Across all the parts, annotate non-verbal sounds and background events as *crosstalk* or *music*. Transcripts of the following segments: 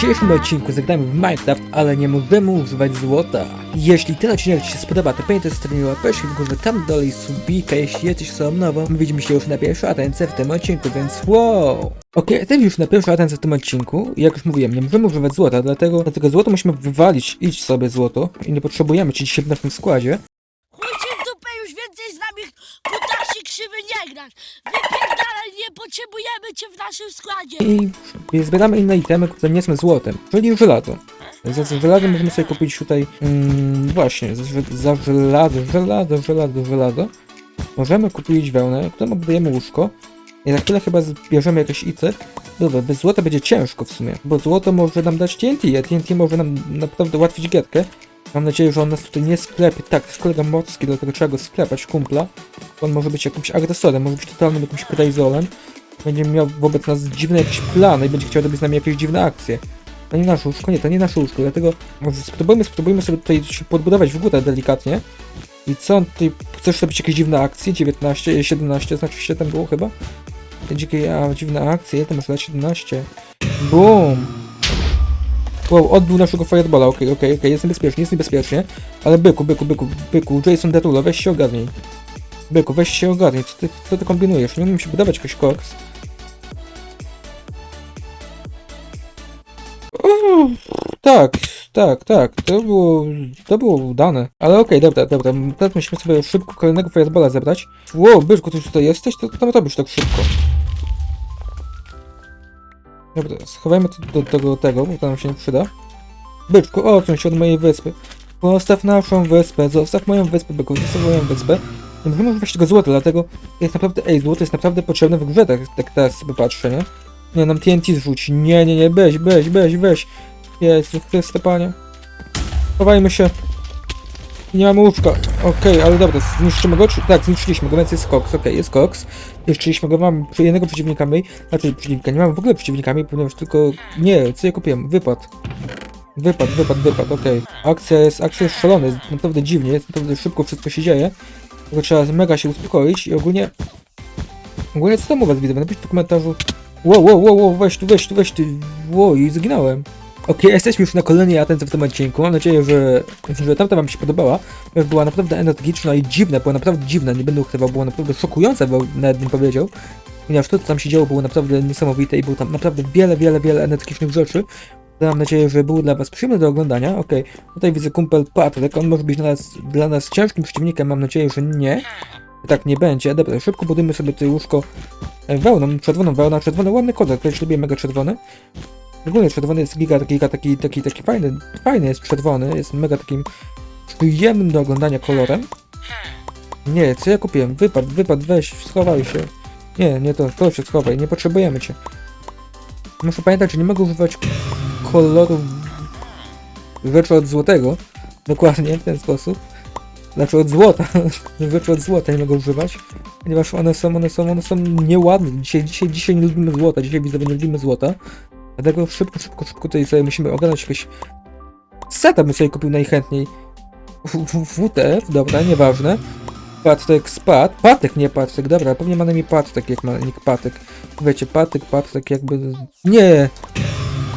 dzisiejszym odcinku zagramy w Minecraft, ale nie możemy używać złota. Jeśli ten odcinek Ci się spodoba, to pamiętaj zostawić łapeczki w górze tam dalej subika, jeśli jesteś osobą nową. My widzimy się już na pierwszej atence w tym odcinku, więc wow! Okej, jesteśmy już na pierwszej atence w tym odcinku jak już mówiłem, nie możemy używać złota, dlatego, dlatego złoto musimy wywalić, idź sobie złoto i nie potrzebujemy Cię dzisiaj w naszym składzie. Ci w dupę, już więcej z nami krzywy nie grasz. Wypierdalaj, nie potrzebujemy cię w naszym składzie. i zbieramy inne itemy, które nie są złotem, czyli żelazo. Za żelazo możemy sobie kupić tutaj, mm, właśnie, za, żelazo, żelazo, żelazo, żelazo. Możemy kupić wełnę, którą oddajemy łóżko. I za chwilę chyba zbierzemy jakieś ity. Dobra, bez złota będzie ciężko w sumie, bo złoto może nam dać TNT, a TNT może nam naprawdę ułatwić gierkę. Mam nadzieję, że on nas tutaj nie sklepie. Tak, to jest kolega morski, dlatego trzeba go sklepać, kumpla. On może być jakimś agresorem, może być totalnym jakimś krajzolem będzie miał wobec nas dziwne jakieś plany i będzie chciał robić z nami jakieś dziwne akcje. To nie nasze łóżko, nie, to nie nasze łóżko, dlatego może spróbujmy, spróbujmy sobie tutaj się podbudować w górę delikatnie. I co on tutaj, chcesz robić jakieś dziwne akcje? 19, e, 17, znaczy się tam było chyba? Dzikie, a dziwne akcje, to może dać 17. Boom! Wow, odbił naszego fireballa, okej, okej, okej, jest niebezpiecznie, jest niebezpiecznie. Ale byku, byku, byku, byku, Jason Derulo, weź się ogarnij. Byku, weź się ogarnij, co ty, co ty kombinujesz? Nie umiem się budować jakoś koks. Tak, tak, tak, to było, to było udane. Ale okej, dobra, dobra, teraz musimy sobie szybko kolejnego fireballa zebrać. Wow, Byszku, ty tutaj jesteś? To tam robisz tak szybko. Dobra, schowajmy to do tego, tego, bo to nam się nie przyda. Byczku, odsuń się od mojej wyspy. Postaw naszą wyspę, zostaw moją wyspę, byku, zostaw moją wyspę. Nie możemy używać tego złota, dlatego jest naprawdę, ej, złoto jest naprawdę potrzebne w grze, tak, tak teraz sobie patrzę, nie? Nie, nam TNT zrzuci, nie, nie, nie, weź, weź, weź, weź. Jezu Chryste, Panie. Chowajmy się. Nie mamy łóżka. Okej, ale dobra, zniszczymy go, czy... Tak, zniszczyliśmy go, więc jest koks, okej, jest koks. Zniszczyliśmy go, mamy jednego przeciwnika mniej, znaczy przeciwnika, nie mamy w ogóle przeciwnika mniej, ponieważ tylko... Nie, co ja kupiłem? Wypad. Wypad, wypad, wypad, okej. Akcja jest, akcja jest szalona, jest naprawdę dziwnie, jest naprawdę szybko wszystko się dzieje. Tylko trzeba mega się uspokoić i ogólnie... Ogólnie co tam u was widzę? Napiszcie w komentarzu. Wow, wow, wow, wow, weź tu, weź tu, weź tu. Wow, i zginąłem. Okej, jesteśmy już na kolejnej atence w tym odcinku. Mam nadzieję, że, że tamta wam się podobała. Była naprawdę energiczna i dziwna, była naprawdę dziwna, nie będę ukrywał, była naprawdę szokująca, bo nawet bym powiedział. Ponieważ to, co tam się działo, było naprawdę niesamowite i było tam naprawdę wiele, wiele, wiele energicznych rzeczy. Mam nadzieję, że były dla was przyjemne do oglądania. Okej, tutaj widzę kumpel Patryk, on może być dla nas, dla nas ciężkim przeciwnikiem, mam nadzieję, że nie. Tak nie będzie. Dobra, szybko budujmy sobie tutaj łóżko e, wełną, czerwoną wełna, czerwony ładny kolor, też lubię mega czerwony. Ogólnie czerwony jest giga, giga taki, taki, taki fajny, fajny jest czerwony, jest mega takim przyjemnym do oglądania kolorem. Nie, co ja kupiłem? Wypad, wypad, weź, schowaj się. Nie, nie to, to się schowaj, nie potrzebujemy cię. Muszę pamiętać, że nie mogę używać kolorów rzeczy od złotego. Dokładnie, w ten sposób. Znaczy od złota. *laughs* rzeczy od złota nie mogę używać. Ponieważ one są, one są, one są nieładne. Dzisiaj, dzisiaj, dzisiaj nie lubimy złota. Dzisiaj widzowie nie lubimy złota. Dlatego szybko, szybko, szybko tutaj sobie musimy ogarnąć jakieś seta bym sobie kupił najchętniej. WTF, dobra, nieważne. Patryk spadł. Patek, nie Patryk, dobra, pewnie ma na imię Patryk, jak ma nick Patek. Wiecie, Patyk, Patryk jakby... Nie!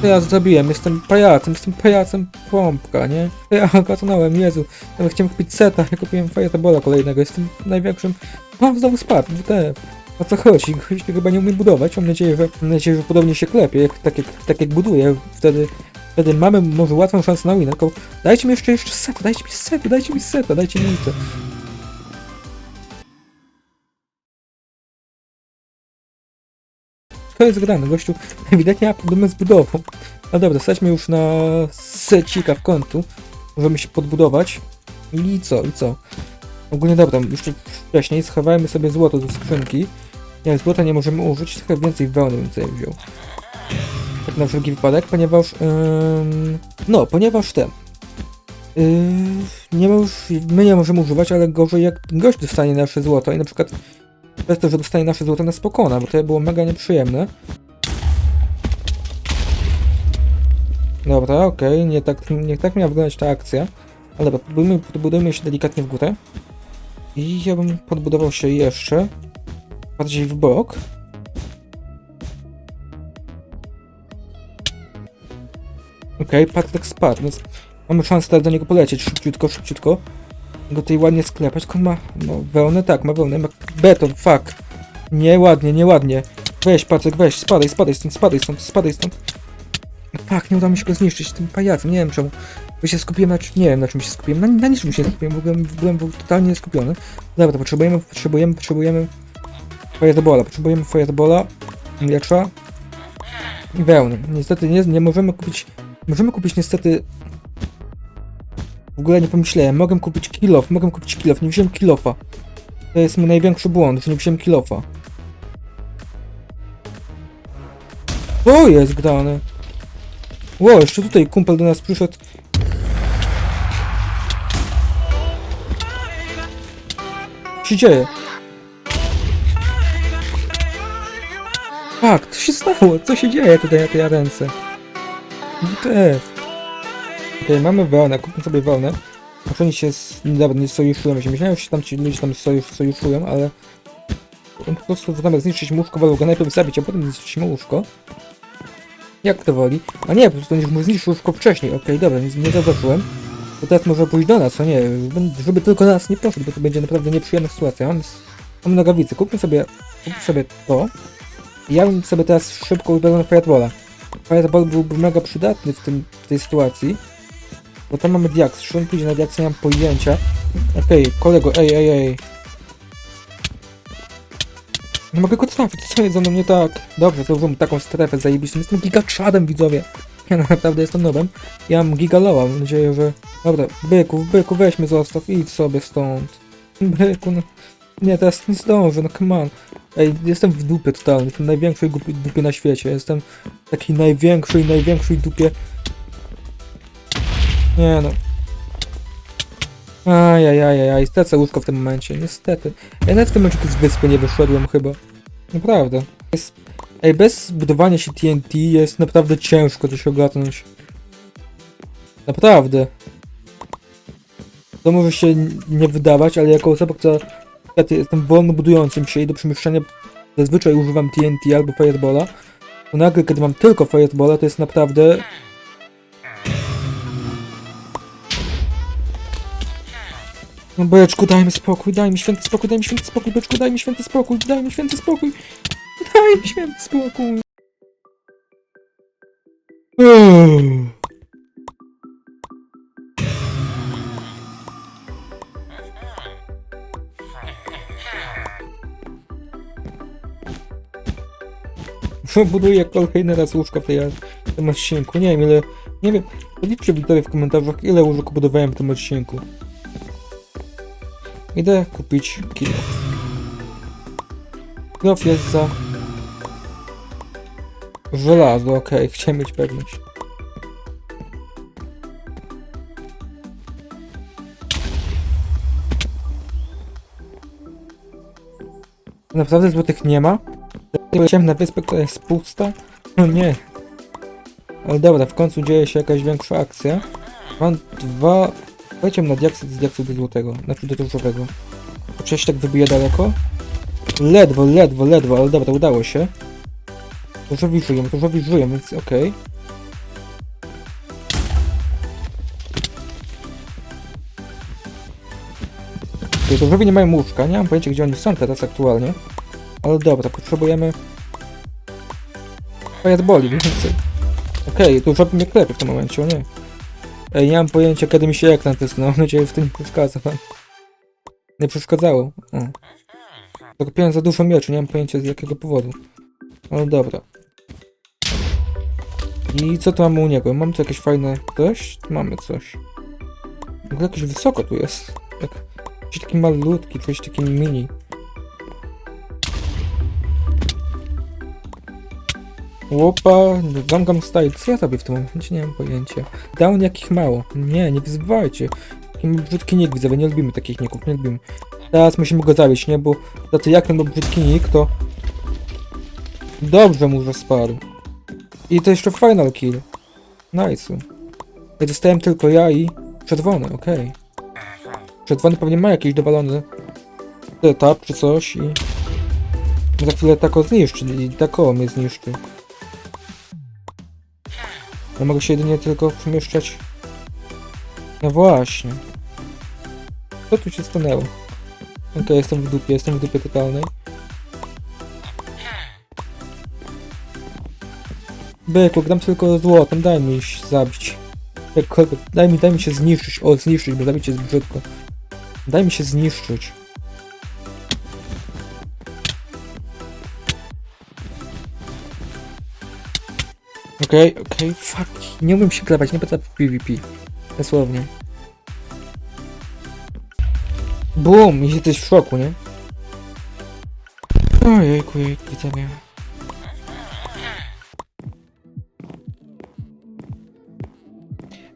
To ja zrobiłem, jestem pajacem, jestem pajacem pompka, nie? Ja *laughs* gatunąłem, Jezu. Ja chciałem kupić seta, ja kupiłem Firebola kolejnego, jestem największym... O, znowu spadł, WTF. O co chodzi? Gość chyba nie umie budować. Mam nadzieję, że, mam nadzieję, że podobnie się klepie, jak, tak, jak, tak jak buduje. Wtedy, wtedy mamy może łatwą szansę na win. Tylko dajcie mi jeszcze, jeszcze seta, dajcie mi seta, dajcie mi seta, dajcie mi to. To jest grane, gościu ewidentnie ma problemy z budową. No dobra, stać już na secika w końcu. Możemy się podbudować. I co, i co? Ogólnie dobra, jeszcze wcześniej schowajmy sobie złoto do skrzynki. Jak złota nie możemy użyć, trochę więcej wełny bym sobie wziął. Tak na wszelki wypadek, ponieważ... Ym, no, ponieważ ten... Yy, nie my nie możemy używać, ale gorzej jak gość dostanie nasze złoto i na przykład przez to, że dostanie nasze złoto nas pokona, bo to było mega nieprzyjemne. Dobra, okej, nie, tak, nie tak miała wyglądać ta akcja. Ale dobra, podbudujmy, podbudujmy się delikatnie w górę. I ja bym podbudował się jeszcze bardziej w bok. Okej, Patryk spadł, więc mamy szansę do niego polecieć szybciutko, szybciutko. Go tutaj ładnie sklepać, tylko ma, no, wełnę, tak, ma wełnę, ma beton, fuck. Nieładnie, nieładnie. Weź, Patryk, weź, spadaj, spadaj stąd, spadaj stąd, spadaj stąd. Tak, nie udało mi się go zniszczyć tym pajacem, nie wiem czemu. Bo się skupiłem na, nie wiem na czym się skupiłem, na, na niczym się nie skupiłem, byłem, byłem był totalnie skupiony. Dobra, to potrzebujemy, potrzebujemy, potrzebujemy Firebola, potrzebujemy Firebola, miecza i wełny. Niestety nie, nie możemy kupić, możemy kupić niestety w ogóle nie pomyślałem, mogę kupić kilof, mogę kupić kilof, nie wziąłem kilofa. To jest mój największy błąd, że nie wziąłem kilofa. O, jest grane. Ło, jeszcze tutaj kumpel do nas przyszedł. Co się dzieje? Fak, co się stało? Co się dzieje tutaj na tej arence? WTF. Okej, mamy wełnę, kupmy sobie wełnę. Może oni się z... Dobra, nie sojuszują. Myślałem, że się tam ci ludzie tam sojusz, sojuszują, ale... On po prostu zamiast zniszczyć łóżko, wolał go najpierw zabić, a potem zniszczyć mu łóżko. Jak to woli? A nie, po prostu już mu zniszczył łóżko wcześniej. Okej, dobra, nie, nie zauważyłem. To teraz może pójść do nas, a nie, żeby tylko nas nie poszedł, bo to będzie naprawdę nieprzyjemna sytuacja. Mam, mam nogawicy, kupmy sobie, kupmy sobie to. Ja bym sobie teraz szybko wybrał na Firebola. Fireball byłby mega przydatny w, tym, w tej sytuacji. Bo tam mamy diaks, czy on pójdzie na diaks, nie mam pojęcia. Okej, kolego, ej, ej, ej. Nie mogę go trafić, co jest ze mną nie tak? Dobrze, to mu taką strefę zajebistą. Jestem gigaczadem, widzowie. Ja *laughs* naprawdę jestem nowym. Ja mam gigaloa, mam nadzieję, że... Dobra, byku, byku, weź mnie zostaw, idź sobie stąd. Byku, no... Nie, teraz nie zdążę, no come on. Ej, jestem w dupie totalnie, jestem w największej dupie na świecie. Jestem w takiej największej, największej dupie. Nie no. Ajajajaj, stracę łóżko w tym momencie, niestety. Ja nawet w tym momencie z wyspy nie wyszedłem chyba. Naprawdę. Jest... Ej, bez budowania się TNT jest naprawdę ciężko coś ogarnąć. Naprawdę. To może się nie wydawać, ale jako osoba, która ty- jestem wolno budującym się i do przemieszczania zazwyczaj używam TNT albo Firebola, to nagle, kiedy mam tylko Firebola, to jest naprawdę... No beczku, daj mi spokój, daj mi święty spokój, daj mi święty spokój, beczku, daj mi święty spokój, daj mi święty spokój, daj mi święty spokój. Uff. *laughs* buduję kolejny raz łóżko w, tej, w tym odcinku. Nie wiem ile. Nie wiem. Powiedzcie widzowie w komentarzach ile łóżek budowałem w tym odcinku. Idę kupić kilo. Kilof jest za. Żelazo, okej, *laughs* chciałem mieć pewność. Naprawdę złotych nie ma? Leciałem na wyspę, która jest pusta? No nie. Ale dobra, w końcu dzieje się jakaś większa akcja. Mam dwa... Leciałem na diaksy z diaksu do złotego, znaczy do różowego. Się tak wybiję daleko? Ledwo, ledwo, ledwo, ale dobra, udało się. Różowi żyją, różowi żyją, więc okej. Okay. Różowi nie mają łóżka, nie mam pojęcia gdzie oni są teraz aktualnie. Ale dobra, potrzebujemy... Fireboli więcej. Okej, to już mnie klepie w tym momencie, o nie. Ej, nie mam pojęcia kiedy mi się ekran testuje, mam nadzieję, że w tym nie przeszkadza. Nie przeszkadzało. O. Zakupiłem za dużo mieczy, nie mam pojęcia z jakiego powodu. Ale dobra. I co tu mamy u niego? Mamy tu jakieś fajne coś? Mamy coś. W ogóle jakoś wysoko tu jest. Jak... Jakiś taki malutki, coś taki mini. Łopa, Gangnam Style, co ja robię w tym momencie? Nie mam pojęcia. Down jakich mało. Nie, nie wyzywajcie. Brzydki nick, widzowie, nie lubimy takich nicków, nie lubimy. Teraz musimy go zabić, nie? Bo to jak ten był brzydki nick, to... Dobrze mu, spadł. I to jeszcze final kill. Nice. Ja dostałem tylko ja i czerwony, okej. Czerwony pewnie ma jakieś dowalony etap czy coś i... Za chwilę tako zniszczy i tako mnie zniszczy. Ja mogę się jedynie tylko przemieszczać. No właśnie. Co tu się stanęło? Okej, jestem w dupie, jestem w dupie totalnej. Byku, gram tylko złotem, daj mi się zabić. Jakkolwiek, daj mi, daj mi się zniszczyć. O, zniszczyć, bo zabić jest brzydko. Daj mi się zniszczyć. Okej, okej, fuck. Nie umiem się klepać, nie potrafię PvP. Dosłownie. Bum! Jesteś w szoku, nie? Ojejku, jejku, widzowie.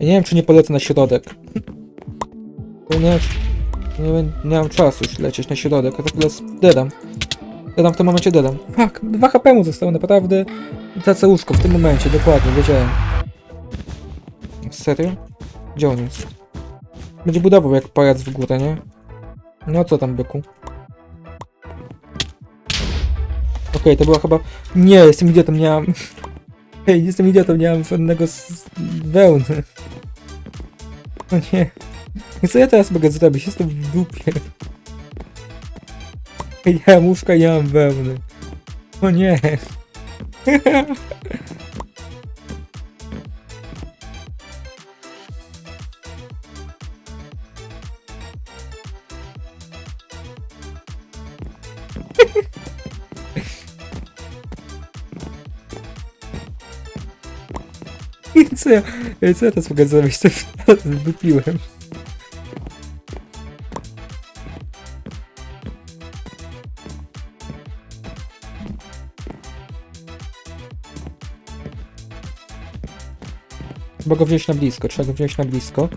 Ja nie wiem, czy nie polecę na środek. Ponieważ nie, wiem, nie mam czasu już lecieć na środek, a za chwilę dedam. Dedam w tym momencie, dedam. Fuck, 2 HP mu zostało, naprawdę. Tracę łóżko w tym momencie, dokładnie, wiedziałem. Serio? Gdzie on jest? Będzie budował jak pajac w górę, nie? No co tam, byku? Okej, to była chyba... Nie, jestem idiotą, nie mam... *laughs* Hej, jestem idiotą, nie mam żadnego z... wełny. *laughs* O nie. Co ja teraz mogę zrobić? Jestem w dupie. *laughs* Mam łóżka, nie mam wełny. O nie. *laughs* Co ja, co ja teraz mogę zrobić? *laughs* Wypiłem. Trzeba go wziąć na blisko, trzeba go wziąć na blisko.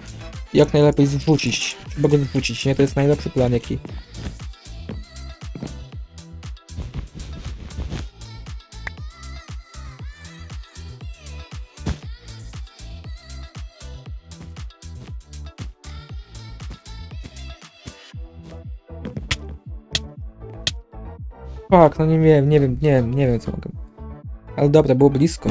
Jak najlepiej zrzucić. Trzeba go zrzucić, nie? To jest najlepszy plan jaki. Fuck, no nie wiem, nie wiem, nie wiem, nie wiem co mogę. Ale dobra, było blisko.